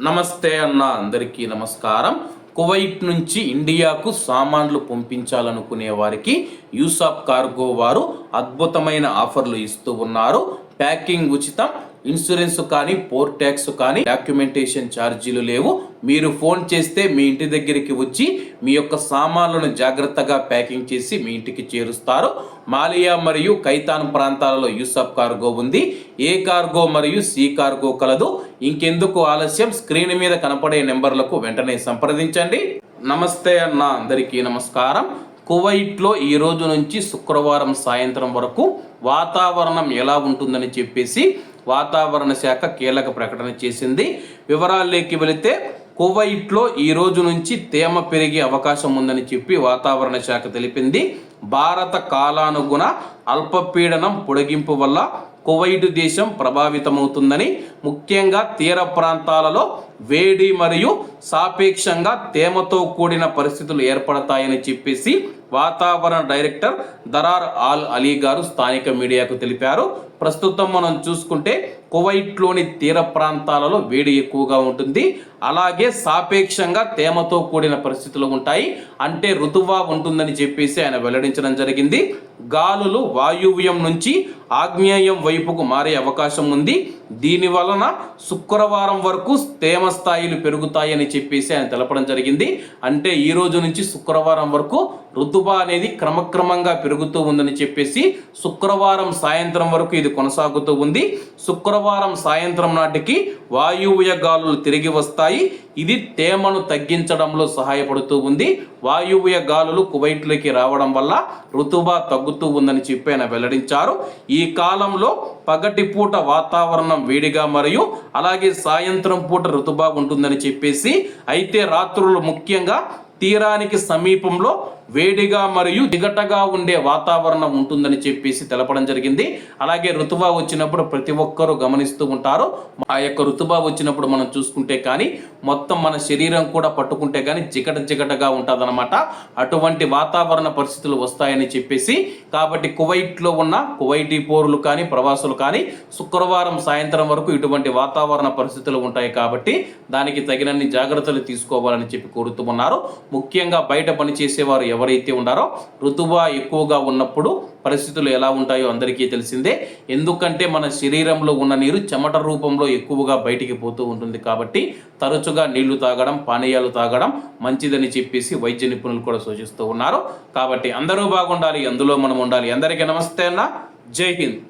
నమస్తే అన్న అందరికీ నమస్కారం. కువైట్ నుంచి ఇండియాకు సామాన్లు పంపించాలనుకునే వారికి యూసాఫ్ కార్గో వారు అద్భుతమైన ఆఫర్లు ఇస్తూ ఉన్నారు. ప్యాకింగ్ ఉచితం. ఇన్సూరెన్స్ కానీ పోర్ ట్యాక్స్ కానీ డాక్యుమెంటేషన్ ఛార్జీలు లేవు. మీరు ఫోన్ చేస్తే మీ ఇంటి దగ్గరికి వచ్చి మీ యొక్క సామాన్లను జాగ్రత్తగా ప్యాకింగ్ చేసి మీ ఇంటికి చేరుస్తారు. మాలియా మరియు కైతాన్ ప్రాంతాలలో యూసఫ్ కార్గో ఉంది. ఏ కార్గో మరియు సి కార్గో కలదు. ఇంకెందుకు ఆలస్యం? స్క్రీన్ మీద కనపడే నెంబర్లకు వెంటనే సంప్రదించండి. నమస్తే అన్న అందరికీ నమస్కారం. కువైట్లో ఈ రోజు నుంచి శుక్రవారం సాయంత్రం వరకు వాతావరణం ఎలా ఉంటుందని చెప్పేసి వాతావరణ శాఖ కీలక ప్రకటన చేసింది. వివరాల్లోకి వెళితే కువైట్లో ఈ రోజు నుంచి తేమ పెరిగే అవకాశం ఉందని చెప్పి వాతావరణ శాఖ తెలిపింది. భారత కాలానుగుణ అల్పపీడనం పొడిగింపు వల్ల కువైట్ దేశం ప్రభావితమవుతుందని ముఖ్యంగా తీర ప్రాంతాలలో వేడి మరియు సాపేక్షంగా తేమతో కూడిన పరిస్థితులు ఏర్పడతాయని చెప్పేసి వాతావరణ డైరెక్టర్ దరార్ ఆల్ అలీ గారు స్థానిక మీడియాకు తెలిపారు. ప్రస్తుతం మనం చూసుకుంటే కువైట్లోని తీర ప్రాంతాలలో వేడి ఎక్కువగా ఉంటుంది. అలాగే సాపేక్షంగా తేమతో కూడిన పరిస్థితులు ఉంటాయి. అంటే ఋతువా ఉంటుందని చెప్పేసి ఆయన వెల్లడించడం జరిగింది. గాలులు వాయువ్యం నుంచి ఆగ్నేయం వైపుకు మారే అవకాశం ఉంది. దీని వలన శుక్రవారం వరకు తేమ స్థాయిలు పెరుగుతాయని చెప్పేసి ఆయన తెలపడం జరిగింది. అంటే ఈ రోజు నుంచి శుక్రవారం వరకు ఋతుబా అనేది క్రమక్రమంగా పెరుగుతూ ఉందని చెప్పేసి శుక్రవారం సాయంత్రం వరకు ఇది కొనసాగుతూ ఉంది. శుక్రవారం సాయంత్రం నాటికి వాయువ్య గాలులు తిరిగి వస్తాయి. ఇది తేమను తగ్గించడంలో సహాయపడుతూ ఉంది. వాయువ్య గాలులు కువైట్లోకి రావడం వల్ల ఋతుబా తగ్గుతూ ఉందని చెప్పి ఆయన వెల్లడించారు. ఈ కాలంలో పగటి పూట వాతావరణం వేడిగా మరియు అలాగే సాయంత్రం పూట రుతుబా ఉంటుందని చెప్పేసి అయితే రాత్రులు ముఖ్యంగా తీరానికి సమీపంలో వేడిగా మరియు దిగటగా ఉండే వాతావరణం ఉంటుందని చెప్పేసి తెలపడం జరిగింది. అలాగే ఋతువా వచ్చినప్పుడు ప్రతి ఒక్కరూ గమనిస్తూ ఉంటారు. ఆ యొక్క ఋతుబా వచ్చినప్పుడు మనం చూసుకుంటే కానీ మొత్తం మన శరీరం కూడా పట్టుకుంటే కానీ జిగట జిగటగా ఉంటుందన్నమాట. అటువంటి వాతావరణ పరిస్థితులు వస్తాయని చెప్పేసి కాబట్టి కువైట్లో ఉన్న కువైటీ పౌరులు కానీ ప్రవాసులు కానీ శుక్రవారం సాయంత్రం వరకు ఇటువంటి వాతావరణ పరిస్థితులు ఉంటాయి కాబట్టి దానికి తగినన్ని జాగ్రత్తలు తీసుకోవాలని చెప్పి కోరుతూ ఉన్నారు. ముఖ్యంగా బయట పనిచేసేవారు ఎవరైతే ఉన్నారో ఋతువ ఎక్కువగా ఉన్నప్పుడు పరిస్థితులు ఎలా ఉంటాయో అందరికీ తెలిసిందే. ఎందుకంటే మన శరీరంలో ఉన్న నీరు చెమట రూపంలో ఎక్కువగా బయటికి పోతూ ఉంటుంది కాబట్టి తరచుగా నీళ్ళు తాగడం పానీయాలు తాగడం మంచిదని చెప్పేసి వైద్య నిపుణులు కూడా సూచిస్తూ ఉన్నారు. కాబట్టి అందరూ బాగుండాలి అందులో మనం ఉండాలి. అందరికీ నమస్తే అన్న. జై హింద్.